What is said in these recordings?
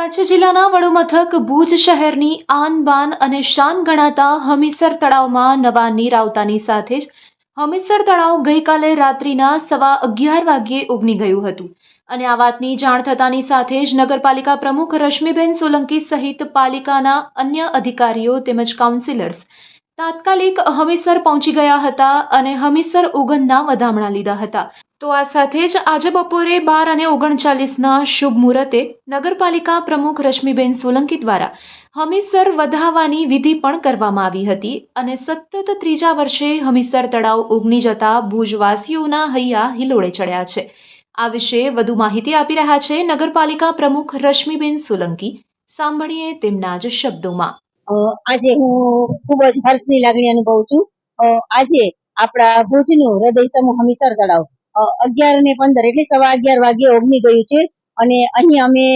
કચ્છ જિલ્લાના વડુમથક ભુજ શહેરની આન બાન અને શાન ગણાતા હમીસર તળાવમાં નવા નીર આવતાની સાથે જ હમીસર તળાવ ગઈકાલે રાત્રિના સવા અગિયાર વાગ્યે ઉગની ગયું હતું. અને આ વાતની જાણ થતાની સાથે જ નગરપાલિકા પ્રમુખ રશ્મિબેન સોલંકી સહિત પાલિકાના અન્ય અધિકારીઓ તેમજ કાઉન્સિલર્સ તાત્કાલિક હમીસર પહોંચી ગયા હતા અને હમીસર ઉગનના વધામણા લીધા હતા. તો આ સાથે જ આજે બપોરે બાર અને ઓગણચાલીસના શુભ મુહૂર્તે નગરપાલિકા પ્રમુખ રશ્મિબેન સોલંકી દ્વારા હમીસર વધાવવાની વિધિ પણ કરવામાં આવી હતી અને સતત ત્રીજા વર્ષે હમીસર તળાવ ઉગની જતા ભુજવાસીઓના હૈયા હિલોળે ચડ્યા છે. આ વિશે વધુ માહિતી આપી રહ્યા છે નગરપાલિકા પ્રમુખ રશ્મિબેન સોલંકી. સાંભળીએ તેમના જ શબ્દોમાં. આજે હું ખૂબ જ હર્ષની લાગણી અનુભવું છું. આજે આપણા ભુજનું હૃદય સમૂહ હમીસર તળાવ અગિયાર ને પંદર એટલે સવા અગિયાર વાગ્યે ઓગની ગયું છે. અને અહીં અમે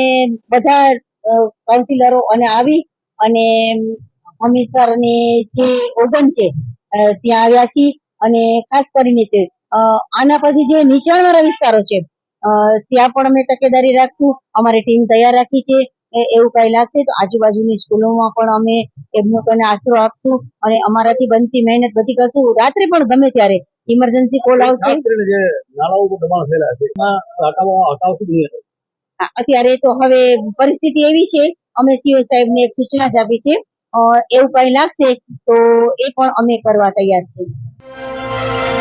બધા કાઉન્સિલરો અને આવી અને હમીસરની જે ઓગન છે ત્યાં આવ્યા છીએ. અને ખાસ કરીને તે આના પછી જે નીચાણવાળા વિસ્તારો છે ત્યાં પણ અમે તકેદારી રાખશું. અમારી ટીમ તૈયાર રાખી છે. એવું કઈ લાગશે તો આજુબાજુની સ્કૂલોમાં પણ અમે એમનો કને આશરો આપશું અને અમારાથી બનતી મહેનત બધી કરશું. રાત્રે પણ ગમે ત્યારે ઇમરજન્સી કોલ આવશે? અત્યારે તો હવે પરિસ્થિતિ એવી છે અમે સીઓ સાહેબ ને એક સૂચના જ આપી છે. એવું કઈ લાગશે તો એ પણ અમે કરવા તૈયાર છીએ.